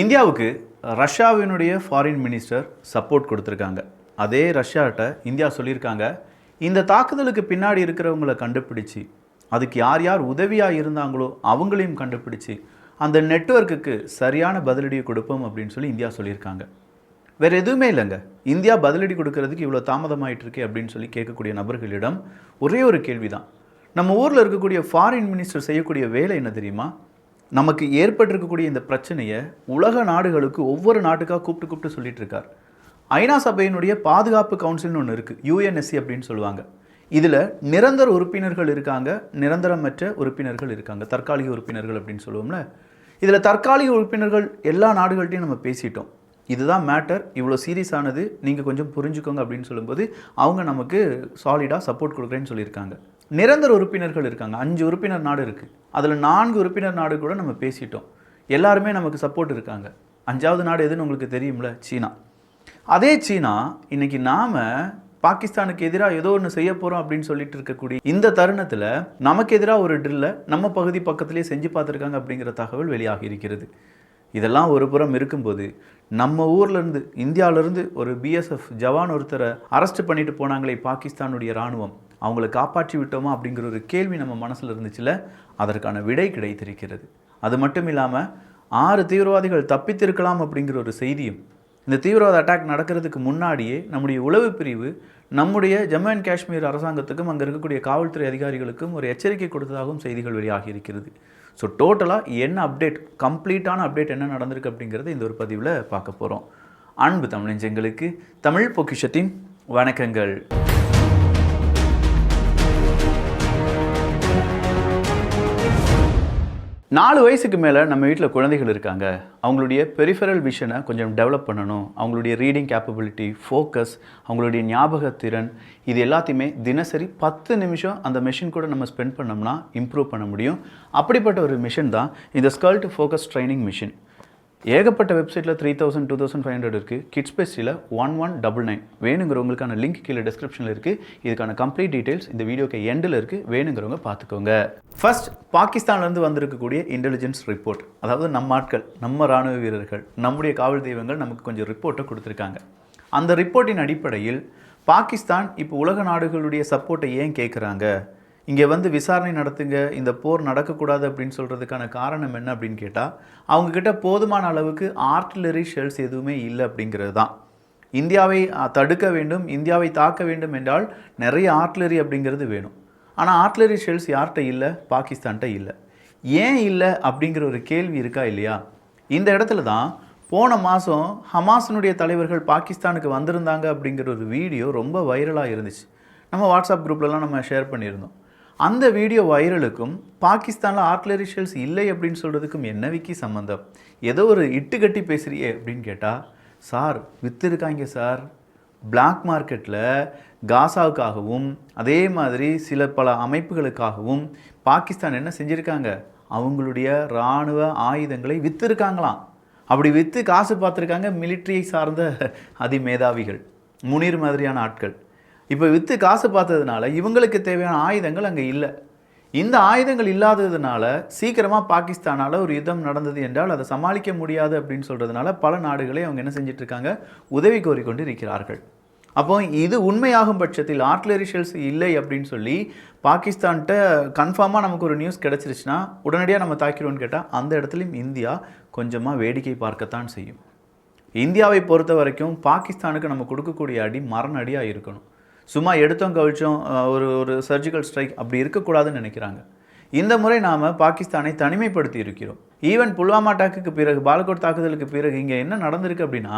இந்தியாவுக்கு ரஷ்யாவினுடைய foreign minister support கொடுத்துருக்காங்க. அதே ரஷ்யாட்ட இந்தியா சொல்லியிருக்காங்க இந்த தாக்குதலுக்கு பின்னாடி இருக்கிறவங்கள கண்டுபிடிச்சு அதுக்கு யார் யார் உதவியாக இருந்தாங்களோ அவங்களையும் கண்டுபிடிச்சு அந்த நெட்வொர்க்குக்கு சரியான பதிலடியை கொடுப்போம் அப்படின்னு சொல்லி இந்தியா சொல்லியிருக்காங்க. வேறு எதுவுமே இல்லைங்க. இந்தியா பதிலடி கொடுக்கறதுக்கு இவ்வளோ தாமதமாயிட்டு இருக்கே அப்படின்னு சொல்லி கேட்கக்கூடிய நபர்களிடம் ஒரே ஒரு கேள்வி தான் நம்ம ஊரில் இருக்கக்கூடிய ஃபாரின் மினிஸ்டர் செய்யக்கூடிய வேலை என்ன தெரியுமா? நமக்கு ஏற்பட்டிருக்கக்கூடிய இந்த பிரச்சனையை உலக நாடுகளுக்கு ஒவ்வொரு நாட்டுக்காக கூப்பிட்டு கூப்பிட்டு சொல்லிட்டு இருக்கார். ஐநா சபையினுடைய பாதுகாப்பு கவுன்சில்னு ஒன்று இருக்குது யூஎன்எஸ்சி அப்படின்னு சொல்லுவாங்க. இதில் நிரந்தர உறுப்பினர்கள் இருக்காங்க நிரந்தரமற்ற உறுப்பினர்கள் இருக்காங்க தற்காலிக உறுப்பினர்கள் அப்படின்னு சொல்லுவோம்ல. இதில் தற்காலிக உறுப்பினர்கள் எல்லா நாடுகள்கிட்டையும் நம்ம பேசிட்டோம். இதுதான் மேட்டர் இவ்வளோ சீரியஸ் ஆனது நீங்கள் கொஞ்சம் புரிஞ்சுக்கோங்க அப்படின்னு சொல்லும்போது அவங்க நமக்கு சாலிடாக சப்போர்ட் கொடுக்குறேன்னு சொல்லியிருக்காங்க. நிரந்தர உறுப்பினர்கள் இருக்காங்க. அஞ்சு உறுப்பினர் நாடு இருக்குது அதில் நான்கு உறுப்பினர் நாடு கூட நம்ம பேசிட்டோம். எல்லாருமே நமக்கு சப்போர்ட் இருக்காங்க. அஞ்சாவது நாடு எதுன்னு உங்களுக்கு தெரியும்ல? சீனா. அதே சீனா இன்னைக்கு நாம் பாகிஸ்தானுக்கு எதிராக ஏதோ ஒன்று செய்ய போகிறோம் அப்படின்னு சொல்லிட்டு இருக்கக்கூடிய இந்த தருணத்தில் நமக்கு எதிராக ஒரு ட்ரில்லை நம்ம பகுதி பக்கத்திலே செஞ்சு பார்த்துருக்காங்க அப்படிங்கிற தகவல் வெளியாகி இருக்கிறது. இதெல்லாம் ஒரு புறம் இருக்கும்போது நம்ம ஊர்லேருந்து இந்தியாவிலேருந்து ஒரு பிஎஸ்எஃப் ஜவான் ஒருத்தரை அரெஸ்ட் பண்ணிட்டு போனாங்களே பாகிஸ்தானுடைய இராணுவம். அவங்கள காப்பாற்றி விட்டோமா அப்படிங்கிற ஒரு கேள்வி நம்ம மனசில் இருந்துச்சுல அதற்கான விடை கிடைத்திருக்கிறது. அது மட்டும் இல்லாமல் ஆறு தீவிரவாதிகள் தப்பித்திருக்கலாம் அப்படிங்கிற ஒரு செய்தியும் இந்த தீவிரவாத அட்டாக் நடக்கிறதுக்கு முன்னாடியே நம்முடைய உளவு பிரிவு நம்முடைய ஜம்மு அண்ட் காஷ்மீர் அரசாங்கத்துக்கும் அங்கே இருக்கக்கூடிய காவல்துறை அதிகாரிகளுக்கும் ஒரு எச்சரிக்கை கொடுத்ததாகவும் செய்திகள் வெளியாகி இருக்கிறது. ஸோ டோட்டலாக என்ன அப்டேட் கம்ப்ளீட்டான அப்டேட் என்ன நடந்திருக்கு அப்படிங்கிறத இந்த ஒரு பதிவில் பார்க்க போகிறோம் அன்பு தமிழஞ்சங்களுக்கு தமிழ் பொக்கிஷத்தின் வணக்கங்கள். நாலு வயசுக்கு மேலே நம்ம வீட்டில் குழந்தைகள் இருக்காங்க. அவங்களுடைய பெரிஃபரல் விஷனை கொஞ்சம் டெவலப் பண்ணணும். அவங்களுடைய ரீடிங் கேப்பபிலிட்டி ஃபோக்கஸ் அவங்களுடைய ஞாபகத்திறன் இது எல்லாத்தையுமே தினசரி பத்து நிமிஷம் அந்த மிஷின் கூட நம்ம ஸ்பெண்ட் பண்ணோம்னா இம்ப்ரூவ் பண்ண முடியும். அப்படிப்பட்ட ஒரு மிஷின் தான் இந்த ஸ்கல்ட் ஃபோக்கஸ் ட்ரைனிங் மிஷின் ஏகப்பட்ட வெப்சைட்டில் three thousand two thousand five hundred இருக்குது கிட்ஸ் பெஸ்ட்டில் ஒன் ஒன் டபுள் நைன் வேணுங்கிறவங்களுக்கான லிங்க் கீழே டிஸ்கிரிப்ஷனில் இருக்குது இதுக்கான கம்ப்ளீட் டீட்டெயில்ஸ் இந்த வீடியோக்கு எண்டில் இருக்குது வேணுங்கிறவங்க பார்த்துக்கோங்க. ஃபர்ஸ்ட் பாகிஸ்தான்லேருந்து வந்திருக்கக்கூடிய இன்டெலிஜென்ஸ் ரிப்போர்ட் அதாவது நம்ம ஆட்கள் நம்ம ராணுவ வீரர்கள் நம்முடைய காவல் தெய்வங்கள் நமக்கு கொஞ்சம் ரிப்போர்ட்டை கொடுத்துருக்காங்க. அந்த ரிப்போர்ட்டின் அடிப்படையில் பாகிஸ்தான் இப்போ உலக நாடுகளுடைய சப்போர்ட்டை ஏன் கேட்குறாங்க இங்கே வந்து விசாரணை நடத்துங்க இந்த போர் நடக்கக்கூடாது அப்படின்னு சொல்கிறதுக்கான காரணம் என்ன அப்படின்னு கேட்டால் அவங்கக்கிட்ட போதுமான அளவுக்கு ஆர்டிலரி ஷெல்ஸ் எதுவுமே இல்லை அப்படிங்கிறது தான். இந்தியாவை தடுக்க வேண்டும் இந்தியாவை தாக்க வேண்டும் என்றால் நிறைய ஆர்ட்லரி அப்படிங்கிறது வேணும். ஆனால் ஆர்ட்லரி ஷெல்ஸ் யார்கிட்ட இல்லை? பாகிஸ்தான்கிட்ட இல்லை. ஏன் இல்லை அப்படிங்கிற ஒரு கேள்வி இருக்கா இல்லையா? இந்த இடத்துல தான் போன மாதம் ஹமாஸினுடைய தலைவர்கள் பாகிஸ்தானுக்கு வந்திருந்தாங்க அப்படிங்கிற ஒரு வீடியோ ரொம்ப வைரலாக இருந்துச்சு. நம்ம வாட்ஸ்அப் குரூப்லலாம் நம்ம ஷேர் பண்ணியிருந்தோம். அந்த வீடியோ வைரலுக்கும் பாகிஸ்தானில் ஆர்ட்லரி ஷெல்ஸ் இல்லை அப்படின்னு சொல்கிறதுக்கும் என்ன விக்கி சம்மந்தம் ஏதோ ஒரு இட்டு கட்டி பேசுகிறியே அப்படின்னு கேட்டால் சார் விற்றுருக்காங்க சார். பிளாக் மார்க்கெட்டில் காசாவுக்காகவும் அதே மாதிரி சில பல அமைப்புகளுக்காகவும் பாகிஸ்தான் என்ன செஞ்சுருக்காங்க? அவங்களுடைய இராணுவ ஆயுதங்களை விற்றுருக்காங்களாம் அப்படி விற்று காசு பார்த்துருக்காங்க மிலிட்ரியை சார்ந்த அதிமேதாவிகள் முனீர் மாதிரியான ஆட்கள். இப்போ விற்று காசு பார்த்ததுனால இவங்களுக்கு தேவையான ஆயுதங்கள் அங்கே இல்லை. இந்த ஆயுதங்கள் இல்லாததுனால சீக்கிரமாக பாகிஸ்தானால் ஒரு யுத்தம் நடந்தது என்றால் அதை சமாளிக்க முடியாது அப்படின்னு சொல்கிறதுனால பல நாடுகளை அவங்க என்ன செஞ்சிட்ருக்காங்க உதவி கோரிக்கொண்டு இருக்கிறார்கள் அப்போ இது உண்மையாகும் பட்சத்தில் ஆர்ட்லரி ஷெல்ஸ் இல்லை அப்படின்னு சொல்லி பாகிஸ்தான்கிட்ட கன்ஃபார்மாக நமக்கு ஒரு நியூஸ் கிடச்சிருச்சுன்னா உடனடியாக நம்ம தாக்கிடுவோன்னு கேட்டால் அந்த இடத்துலையும் இந்தியா கொஞ்சமாக வேடிக்கை பார்க்கத்தான் செய்யும். இந்தியாவை பொறுத்த வரைக்கும் பாகிஸ்தானுக்கு நம்ம கொடுக்கக்கூடிய அடி மரண அடியாக இருக்கணும். சும்மா எடுத்தோம் கவிழ்ச்சோம் ஒரு ஒரு சர்ஜிக்கல் ஸ்ட்ரைக் அப்படி இருக்கக்கூடாதுன்னு நினைக்கிறாங்க. இந்த முறை நாம் பாகிஸ்தானை தனிமைப்படுத்தி இருக்கிறோம். ஈவன் புல்வாமா அட்டாக்குக்கு பிறகு பாலகோட் தாக்குதலுக்கு பிறகு இங்கே என்ன நடந்திருக்கு அப்படின்னா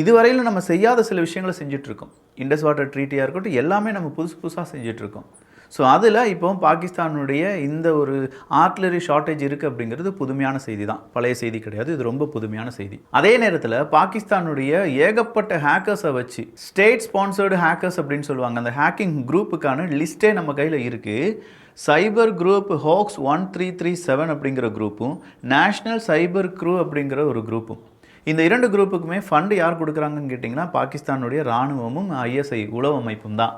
இதுவரையிலும் நம்ம செய்யாத சில விஷயங்களை செஞ்சுட்டு இருக்கோம். இண்டஸ் வாட்டர் ட்ரீட்டியாக இருக்கட்டும் எல்லாமே நம்ம புதுசு புதுசாக செஞ்சுட்டு இருக்கோம். ஸோ அதில் இப்போ பாகிஸ்தானுடைய இந்த ஒரு ஆர்ட்லரி ஷார்ட்டேஜ் இருக்குது அப்படிங்கிறது புதுமையான செய்தி தான் பழைய செய்தி கிடையாது இது ரொம்ப புதுமையான செய்தி. அதே நேரத்தில் பாகிஸ்தானுடைய ஏகப்பட்ட ஹேக்கர்ஸை வச்சு ஸ்டேட் ஸ்பான்சர்டு ஹேக்கர்ஸ் அப்படின்னு சொல்லுவாங்க. அந்த ஹேக்கிங் குரூப்புக்கான லிஸ்ட்டே நம்ம கையில் இருக்குது cyber group hoax one three three seven அப்படிங்கிற குரூப்பும் நேஷ்னல் சைபர் க்ரூ அப்படிங்கிற ஒரு குரூப்பும் இந்த இரண்டு குரூப்புக்குமே ஃபண்டு யார் கொடுக்குறாங்கன்னு கேட்டிங்கன்னா பாகிஸ்தானுடைய இராணுவமும் ஐஎஸ்ஐ உளவு அமைப்பும் தான்.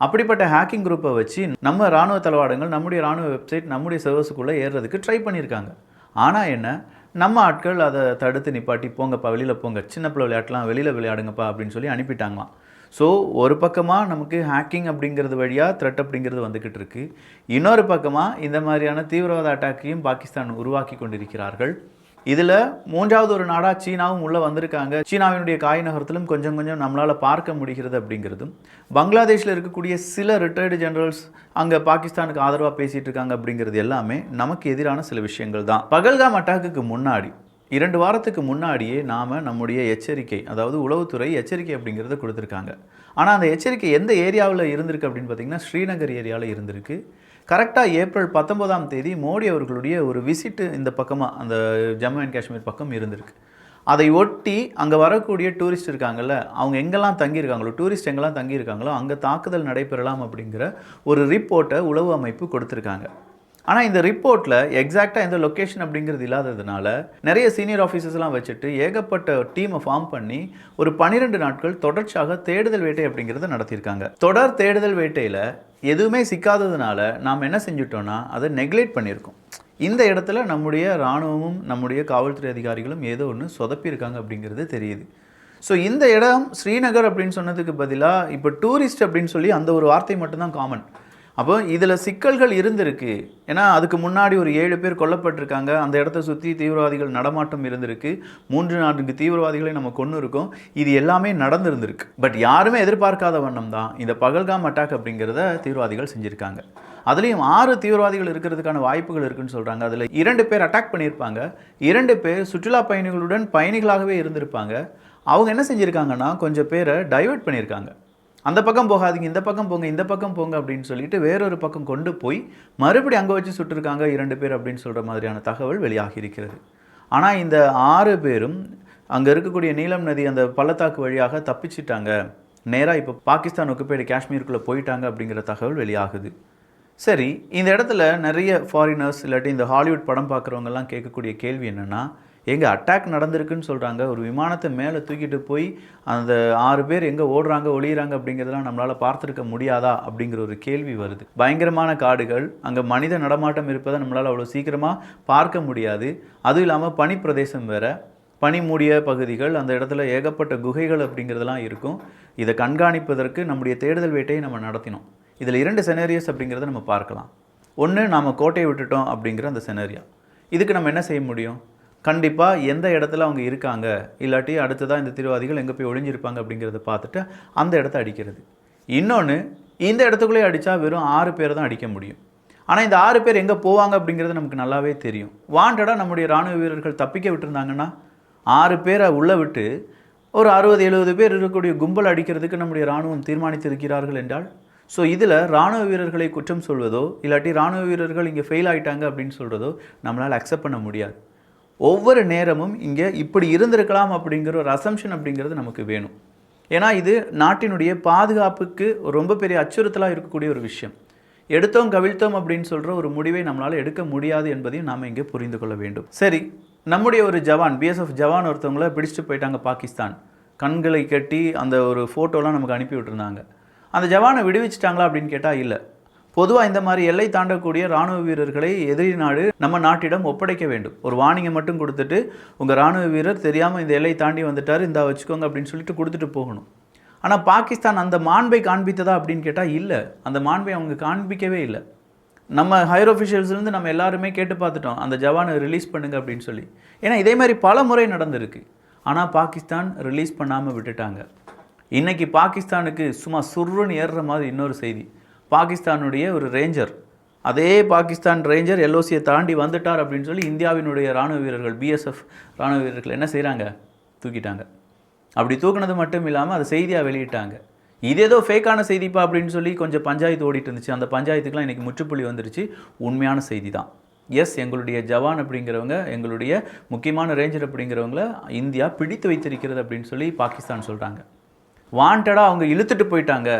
அப்படிப்பட்ட ஹேக்கிங் குரூப்பை வச்சு நம்ம ராணுவ தளவாடங்கள் நம்முடைய ராணுவ வெப்சைட் நம்முடைய சர்வஸுக்குள்ளே ஏறுறதுக்கு ட்ரை பண்ணியிருக்காங்க. ஆனால் என்ன? நம்ம ஆட்கள் அதை தடுத்து நிப்பாட்டி போங்கப்பா வெளியில் போங்க. சின்ன பிள்ளை விளையாட்டலாம் வெளியில் விளையாடுங்கப்பா அப்படின்னு சொல்லி அனுப்பிட்டாங்களாம். ஸோ ஒரு பக்கமாக நமக்கு ஹேக்கிங் அப்படிங்கிறது வழியாக த்ரெட் அப்படிங்கிறது வந்துக்கிட்டு இருக்குது இன்னொரு பக்கமாக இந்த மாதிரியான தீவிரவாத அட்டாக்கையும் பாகிஸ்தான் உருவாக்கி கொண்டிருக்கிறார்கள். இதில் மூன்றாவது ஒரு நாடாக சீனாவும் உள்ளே வந்திருக்காங்க. சீனாவினுடைய காய் நகரத்திலும் கொஞ்சம் கொஞ்சம் நம்மளால் பார்க்க முடிகிறது அப்படிங்கிறதும் பங்களாதேஷில் இருக்கக்கூடிய சில ரிட்டையர்டு ஜெனரல்ஸ் அங்கே பாகிஸ்தானுக்கு ஆதரவாக பேசிகிட்டு இருக்காங்க அப்படிங்கிறது எல்லாமே நமக்கு எதிரான சில விஷயங்கள் தான். பகல்காம் அட்டாக்குக்கு முன்னாடி இரண்டு வாரத்துக்கு முன்னாடியே நாம் நம்முடைய எச்சரிக்கை அதாவது உளவுத்துறை எச்சரிக்கை அப்படிங்கிறத கொடுத்துருக்காங்க. ஆனால் அந்த எச்சரிக்கை எந்த ஏரியாவில் இருந்திருக்கு அப்படின்னு பார்த்தீங்கன்னா ஸ்ரீநகர் ஏரியாவில் இருந்திருக்கு. கரெக்டாக ஏப்ரல் பத்தொன்பதாம் தேதி மோடி அவர்களுடைய ஒரு விசிட்டு இந்த பக்கமாக அந்த ஜம்மு அண்ட் காஷ்மீர் பக்கம் இருந்திருக்கு. அதை ஒட்டி அங்கே வரக்கூடிய டூரிஸ்ட் இருக்காங்கல்ல அவங்க எங்கெல்லாம் தங்கியிருக்காங்களோ டூரிஸ்ட் எங்கெல்லாம் தங்கியிருக்காங்களோ அங்கே தாக்குதல் நடைபெறலாம் அப்படிங்கிற ஒரு ரிப்போர்ட்டை உளவு அமைப்பு கொடுத்துருக்காங்க. ஆனால் இந்த ரிப்போர்ட்டில் எக்ஸாக்டாக எந்த லொக்கேஷன் அப்படிங்கிறது இல்லாததுனால நிறைய சீனியர் ஆஃபீஸர்ஸ்லாம் வச்சுட்டு ஏகப்பட்ட டீமை ஃபார்ம் பண்ணி ஒரு பன்னிரெண்டு நாட்கள் தொடர்ச்சியாக தேடுதல் வேட்டை அப்படிங்கிறத நடத்தியிருக்காங்க. தொடர் தேடுதல் வேட்டையில் எதுவுமே சிக்காததுனால நாம் என்ன செஞ்சுட்டோன்னா அதை நெக்லெக்ட் பண்ணியிருக்கோம். இந்த இடத்துல நம்முடைய இராணுவமும் நம்முடைய காவல்துறை அதிகாரிகளும் ஏதோ ஒன்று சொதப்பியிருக்காங்க அப்படிங்கிறது தெரியுது. ஸோ இந்த இடம் ஸ்ரீநகர் அப்படின்னு சொன்னதுக்கு பதிலாக இப்போ டூரிஸ்ட் அப்படின்னு சொல்லி அந்த ஒரு வார்த்தை மட்டும்தான் காமன் அப்போ இதில் சிக்கல்கள் இருந்திருக்கு. ஏன்னா அதுக்கு முன்னாடி ஒரு ஏழு பேர் கொல்லப்பட்டிருக்காங்க. அந்த இடத்த சுற்றி தீவிரவாதிகள் நடமாட்டம் இருந்திருக்கு. மூன்று நான்கு தீவிரவாதிகளை நம்ம கொண்டு இருக்கோம் இது எல்லாமே நடந்திருந்திருக்கு. பட் யாருமே எதிர்பார்க்காத வண்ணம் தான். இந்த பகல்காம் அட்டாக் அப்படிங்கிறத தீவிரவாதிகள் செஞ்சுருக்காங்க. அதுலேயும் ஆறு தீவிரவாதிகள் இருக்கிறதுக்கான வாய்ப்புகள் இருக்குன்னு சொல்கிறாங்க அதில் இரண்டு பேர் அட்டாக் பண்ணியிருப்பாங்க. இரண்டு பேர் சுற்றுலா பயணிகளுடன் பயணிகளாகவே இருந்திருப்பாங்க. அவங்க என்ன செஞ்சுருக்காங்கன்னா கொஞ்சம் பேரை டைவர்ட் பண்ணியிருக்காங்க. அந்த பக்கம் போகாதீங்க இந்த பக்கம் போங்க இந்த பக்கம் போங்க அப்படின்னு சொல்லிட்டு வேறொரு பக்கம் கொண்டு போய் மறுபடியும் அங்கே வச்சு சுட்டிருக்காங்க இரண்டு பேர் அப்படின்னு சொல்கிற மாதிரியான தகவல் வெளியாகி இருக்கிறது. ஆனால் இந்த ஆறு பேரும் அங்கே இருக்கக்கூடிய நீலம் நதி அந்த பள்ளத்தாக்கு வழியாக தப்பிச்சிட்டாங்க. நேராக இப்போ பாகிஸ்தான் ஒக்குப்பேடு காஷ்மீருக்குள்ளே போயிட்டாங்க அப்படிங்கிற தகவல் வெளியாகுது. சரி இந்த இடத்துல நிறைய ஃபாரினர்ஸ் இல்லாட்டி இந்த ஹாலிவுட் படம் பார்க்குறவங்கெல்லாம் கேட்கக்கூடிய கேள்வி என்னென்னா எங்கே அட்டாக் நடந்திருக்குன்னு சொல்கிறாங்க ஒரு விமானத்தை மேலே தூக்கிட்டு போய் அந்த ஆறு பேர் எங்கே ஓடுறாங்க ஒளியிறாங்க அப்படிங்கிறதெல்லாம் நம்மளால் பார்த்துருக்க முடியாதா அப்படிங்கிற ஒரு கேள்வி வருது. பயங்கரமான காடுகள் அங்கே மனித நடமாட்டம் இருப்பதை நம்மளால் அவ்வளோ சீக்கிரமாக பார்க்க முடியாது. அதுவும் இல்லாமல் பனிப்பிரதேசம் வேறு. பனி மூடிய பகுதிகள் அந்த இடத்துல ஏகப்பட்ட குகைகள் அப்படிங்கிறதெல்லாம் இருக்கும். இதை கண்காணிப்பதற்கு நம்முடைய தேடுதல் வேட்டையை நம்ம நடத்தினோம். இதில் இரண்டு செனரியஸ் அப்படிங்கிறத நம்ம பார்க்கலாம். ஒன்று நாம் கோட்டையை விட்டுட்டோம் அப்படிங்கிற அந்த செனேரியா இதுக்கு நம்ம என்ன செய்ய முடியும்? கண்டிப்பாக எந்த இடத்துல அவங்க இருக்காங்க இல்லாட்டி அடுத்ததாக இந்த தீவிரவாதிகள் எங்கே போய் ஒளிஞ்சிருப்பாங்க அப்படிங்கிறத பார்த்துட்டு அந்த இடத்த அடிக்கிறது. இன்னொன்று இந்த இடத்துக்குள்ளே அடித்தா வெறும் ஆறு பேர் தான் அடிக்க முடியும். ஆனால் இந்த ஆறு பேர் எங்கே போவாங்க அப்படிங்கிறது நமக்கு நல்லாவே தெரியும். வாண்டடாக நம்முடைய இராணுவ வீரர்கள் தப்பிக்க விட்டுருந்தாங்கன்னா ஆறு பேரை உள்ளே விட்டு ஒரு அறுபது எழுபது பேர் இருக்கக்கூடிய கும்பல் அடிக்கிறதுக்கு நம்முடைய இராணுவம் தீர்மானித்திருக்கிறார்கள் என்றால் ஸோ இதில் ராணுவ வீரர்களை குற்றம் சொல்வதோ இல்லாட்டி ராணுவ வீரர்கள் இங்கே ஃபெயில் ஆயிட்டாங்க அப்படின்னு சொல்கிறதோ நம்மளால் அக்செப்ட் பண்ண முடியாது. ஒவ்வொரு நேரமும் இங்கே இப்படி இருந்திருக்கலாம் அப்படிங்கிற ஒரு அசம்ஷன் அப்படிங்கிறது நமக்கு வேணும். ஏன்னா இது நாட்டினுடைய பாதுகாப்புக்கு ரொம்ப பெரிய அச்சுறுத்தலாக இருக்கக்கூடிய ஒரு விஷயம். எடுத்தோம் கவிழ்த்தோம் அப்படின்னு சொல்கிற ஒரு முடிவை நம்மளால் எடுக்க முடியாது என்பதையும் நாம் இங்கே புரிந்து கொள்ள வேண்டும். சரி நம்முடைய ஒரு ஜவான் பிஎஸ்எஃப் ஜவான் ஒருத்தவங்கள பிடிச்சிட்டு போயிட்டாங்க பாகிஸ்தான். கண்களை கட்டி அந்த ஒரு ஃபோட்டோலாம் நமக்கு அனுப்பி விட்டுருந்தாங்க. அந்த ஜவானை விடுவிச்சிட்டாங்களா அப்படின்னு கேட்டால் இல்லை. பொதுவாக இந்த மாதிரி எல்லை தாண்டக்கூடிய ராணுவ வீரர்களை எதிரி நாடு நம்ம நாட்டிடம் ஒப்படைக்க வேண்டும். ஒரு வார்னிங்கை மட்டும் கொடுத்துட்டு உங்கள் ராணுவ வீரர் தெரியாமல் இந்த எல்லை தாண்டி வந்துட்டார் இந்த வச்சுக்கோங்க அப்படின்னு சொல்லிட்டு கொடுத்துட்டு போகணும். ஆனால் பாகிஸ்தான் அந்த மாண்பை காண்பித்ததா அப்படின்னு கேட்டால் இல்லை. அந்த மாண்பை அவங்க காண்பிக்கவே இல்லை. நம்ம ஹையர் ஆஃபிஷியல்ஸ்லேருந்து நம்ம எல்லாருமே கேட்டு பார்த்துட்டோம். அந்த ஜவானை ரிலீஸ் பண்ணுங்க அப்படின்னு சொல்லி. ஏன்னா இதே மாதிரி பல முறை நடந்திருக்கு. ஆனால் பாகிஸ்தான் ரிலீஸ் பண்ணாமல் விட்டுட்டாங்க. இன்றைக்கி பாகிஸ்தானுக்கு சும்மா சுருன்னு ஏறுற மாதிரி இன்னொரு செய்தி. பாகிஸ்தானுடைய ஒரு ரேஞ்சர் அதே பாகிஸ்தான் ரேஞ்சர் எல்ஓசியை தாண்டி வந்துட்டார் அப்படின்னு சொல்லி இந்தியாவினுடைய ராணுவ வீரர்கள் பிஎஸ்எஃப் ராணுவ வீரர்கள் என்ன செய்கிறாங்க தூக்கிட்டாங்க. அப்படி தூக்குனது மட்டும் இல்லாமல் அதை செய்தியாக வெளியிட்டாங்க. இது ஏதோ ஃபேக்கான செய்திப்பா அப்படின்னு சொல்லி கொஞ்சம் பஞ்சாயத்து ஓடிட்டு இருந்துச்சு. அந்த பஞ்சாயத்துக்குலாம் இன்றைக்கி முற்றுப்புள்ளி வந்துருச்சு. உண்மையான செய்தி தான் எஸ் எங்களுடைய ஜவான் அப்படிங்கிறவங்க எங்களுடைய முக்கியமான ரேஞ்சர் அப்படிங்கிறவங்கள இந்தியா பிடித்து வைத்திருக்கிறது அப்படின்னு சொல்லி பாகிஸ்தான் சொல்கிறாங்க வாண்டடாக அவங்க இழுத்துட்டு போயிட்டாங்க.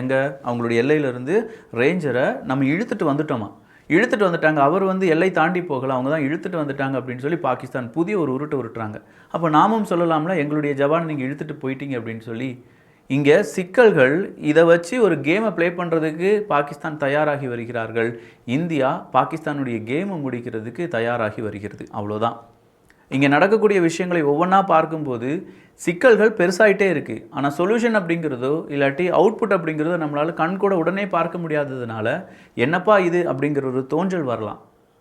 எங்கே? அவங்களுடைய எல்லையிலேருந்து ரேஞ்சரை நம்ம இழுத்துட்டு வந்துட்டோமா? இழுத்துட்டு வந்துட்டாங்க. அவர் வந்து எல்லை தாண்டி போகலை. அவங்க தான் இழுத்துட்டு வந்துட்டாங்க அப்படின்னு சொல்லி பாகிஸ்தான் புதிய ஒரு உருட்டு உருட்டுறாங்க. அப்போ நாமும் சொல்லலாம்ல எங்களுடைய ஜவான் நீங்கள் இழுத்துட்டு போயிட்டீங்க அப்படின்னு சொல்லி. இங்கே சிக்கல்கள் இதை வச்சு ஒரு கேமை ப்ளே பண்ணுறதுக்கு பாகிஸ்தான் தயாராகி வருகிறார்கள். இந்தியா பாகிஸ்தானுடைய கேமை முடிக்கிறதுக்கு தயாராகி வருகிறது. அவ்வளோதான் இங்கே நடக்கக்கூடிய விஷயங்களை ஒவ்வொன்றா பார்க்கும்போது சிக்கல்கள் பெருசாயிட்டே இருக்குது ஆனால் சொல்யூஷன் அப்படிங்கிறதோ இல்லாட்டி அவுட்புட் அப்படிங்கிறதோ நம்மளால் கண் கூட உடனே பார்க்க முடியாததுனால என்னப்பா இது அப்படிங்கிற ஒரு தோன்றல் வரலாம்.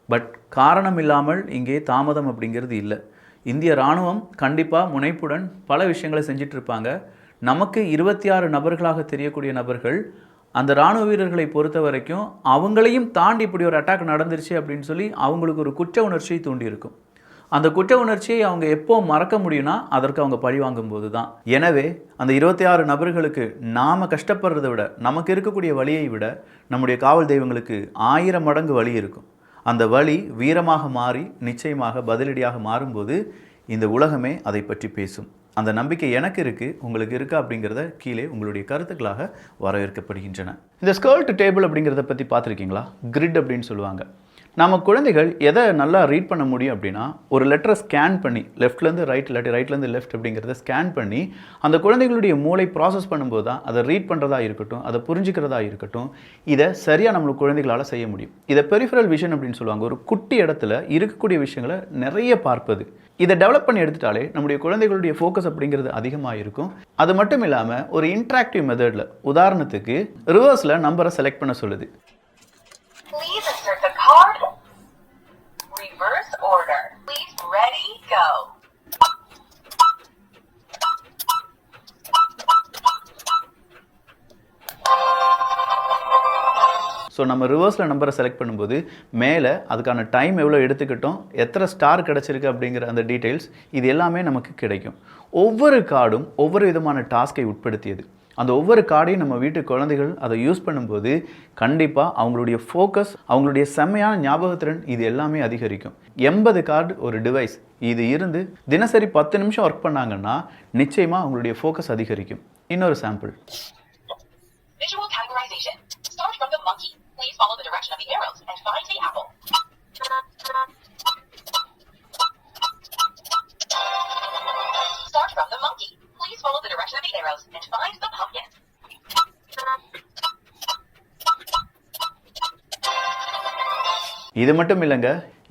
பட் காரணம் இல்லாமல் இங்கே தாமதம் அப்படிங்கிறது இல்லை. இந்திய இராணுவம் கண்டிப்பாக முனைப்புடன் பல விஷயங்களை செஞ்சிட்ருப்பாங்க நமக்கு இருபத்தி ஆறு நபர்களாக தெரியக்கூடிய நபர்கள் அந்த இராணுவ வீரர்களை பொறுத்த வரைக்கும் அவங்களையும் தாண்டி இப்படி ஒரு அட்டாக் நடந்துருச்சு அப்படின்னு சொல்லி அவங்களுக்கு ஒரு குற்ற உணர்ச்சியை தூண்டியிருக்கும். அந்த குற்ற உணர்ச்சியை அவங்க எப்போ மறக்க முடியும்னா அதற்கு அவங்க பழி வாங்கும்போது தான் எனவே அந்த இருபத்தி ஆறு நபர்களுக்கு நாம் கஷ்டப்படுறதை விட நமக்கு இருக்கக்கூடிய வழியை விட நம்முடைய காவல் தெய்வங்களுக்கு ஆயிரம் மடங்கு வழி இருக்கும். அந்த வழி வீரமாக மாறி நிச்சயமாக பதிலடியாக மாறும்போது இந்த உலகமே அதை பற்றி பேசும். அந்த நம்பிக்கை எனக்கு இருக்குது உங்களுக்கு இருக்கா அப்படிங்கிறத கீழே உங்களுடைய கருத்துக்களாக வரவேற்கப்படுகின்றன. இந்த ஸ்கர்ட் டேபிள் அப்படிங்கிறத பற்றி பார்த்துருக்கீங்களா? கிரிட் அப்படின்னு சொல்லுவாங்க. நம்ம குழந்தைகள் எதை நல்லா ரீட் பண்ண முடியும் அப்படின்னா ஒரு லெட்டரை ஸ்கேன் பண்ணி லெஃப்ட்லேருந்து ரைட் இல்லாட்டி ரைட்லேருந்து லெஃப்ட் அப்படிங்கிறத ஸ்கேன் பண்ணி அந்த குழந்தைகளுடைய மூளை ப்ராசஸ் பண்ணும்போது தான் அதை ரீட் பண்ணுறதா இருக்கட்டும் அதை புரிஞ்சுக்கிறதா இருக்கட்டும் இதை சரியாக நம்மளுக்கு குழந்தைகளால் செய்ய முடியும். இதை பெரிஃபரல் விஷன் அப்படின்னு சொல்லுவாங்க. ஒரு குட்டி இடத்துல இருக்கக்கூடிய விஷயங்களை நிறைய பார்ப்பது. இதை டெவலப் பண்ணி எடுத்துட்டாலே நம்முடைய குழந்தைகளுடைய ஃபோக்கஸ் அப்படிங்கிறது அதிகமாக இருக்கும். அது மட்டும் இல்லாமல் ஒரு இன்ட்ராக்டிவ் மெத்தடில் உதாரணத்துக்கு ரிவர்ஸில் நம்பரை செலக்ட் பண்ண சொல்லுது. ஸோ நம்ம ரிவர்ஸில் நம்பரை செலக்ட் பண்ணும்போது மேலே அதுக்கான டைம் எவ்வளோ எடுத்துக்கிட்டோம் எத்தனை ஸ்டார் கிடச்சிருக்கு அப்படிங்கிற அந்த டீட்டெயில்ஸ் இது எல்லாமே நமக்கு கிடைக்கும். ஒவ்வொரு கார்டும் ஒவ்வொரு விதமான டாஸ்கை உட்படுத்தியது. அந்த ஒவ்வொரு கார்டையும் நம்ம வீட்டு குழந்தைகள் அதை யூஸ் பண்ணும்போது கண்டிப்பாக அவங்களுடைய ஃபோக்கஸ் அவங்களுடைய செம்மையான ஞாபகத்திறன் இது எல்லாமே அதிகரிக்கும். எண்பது கார்டு ஒரு டிவைஸ் இது இருந்து தினசரி பத்து நிமிஷம் ஒர்க் பண்ணாங்கன்னா நிச்சயமாக அவங்களுடைய ஃபோக்கஸ் அதிகரிக்கும். இன்னொரு sample Visual categorization. Start from the monkey. Please follow the direction of the arrows and find the apple. Start from the monkey. Please follow the direction of the arrows and find the pumpkin. இது மட்டும் இல்லைங்க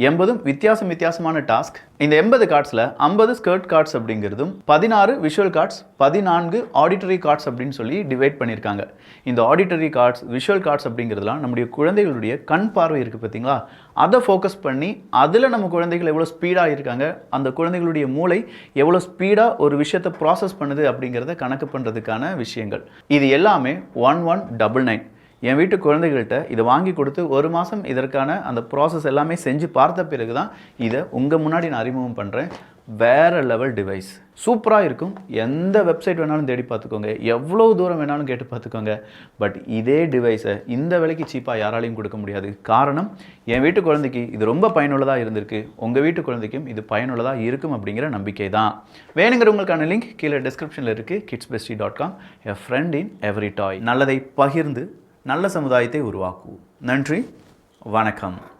எண்பதும் வித்தியாசம் வித்தியாசமான task இந்த எண்பது கார்ட்ஸில் ஐம்பது skirt cards அப்படிங்கிறதும் பதினாறு விஷுவல் கார்ட்ஸ் பதினான்கு ஆடிட்டரி கார்ட்ஸ் அப்படின்னு சொல்லி டிவைட் பண்ணியிருக்காங்க. இந்த ஆடிட்டரி கார்ட்ஸ் விஷுவல் கார்ட்ஸ் அப்படிங்கிறதுலாம் நம்முடைய குழந்தைகளுடைய கண் பார்வை இருக்குது பார்த்தீங்களா? அதை ஃபோக்கஸ் பண்ணி அதில் நம்ம குழந்தைகள் எவ்வளோ ஸ்பீடாக இருக்காங்க அந்த குழந்தைகளுடைய மூளை எவ்வளோ ஸ்பீடாக ஒரு விஷயத்தை ப்ராசஸ் பண்ணுது அப்படிங்கிறத கணக்கு பண்ணுறதுக்கான விஷயங்கள். இது எல்லாமே ஒன் ஒன் டபுள் நைன் என் வீட்டு குழந்தைகள்கிட்ட இதை வாங்கி கொடுத்து ஒரு மாதம் இதற்கான அந்த ப்ராசஸ் எல்லாமே செஞ்சு பார்த்த பிறகு தான் இதை உங்கள் முன்னாடி நான் அறிமுகம் பண்ணுறேன் வேறு லெவல் டிவைஸ் சூப்பராக இருக்கும். எந்த வெப்சைட் வேணாலும் தேடி பார்த்துக்கோங்க. எவ்வளோ தூரம் வேணாலும் கேட்டு பார்த்துக்கோங்க. பட் இதே டிவைஸை இந்த விலைக்கு சீப்பாக யாராலையும் கொடுக்க முடியாது. காரணம் என் வீட்டு குழந்தைக்கு இது ரொம்ப பயனுள்ளதாக இருந்திருக்கு. உங்கள் வீட்டு குழந்தைக்கும் இது பயனுள்ளதாக இருக்கும் அப்படிங்கிற நம்பிக்கை தான் வேணுங்கிறவங்களுக்கான லிங்க் கீழே டிஸ்கிரிப்ஷனில் இருக்குது kids bestie dot com a friend in every toy நல்லதை பகிர்ந்து நல்ல சமுதாயத்தை உருவாக்குவோம். நன்றி வணக்கம்.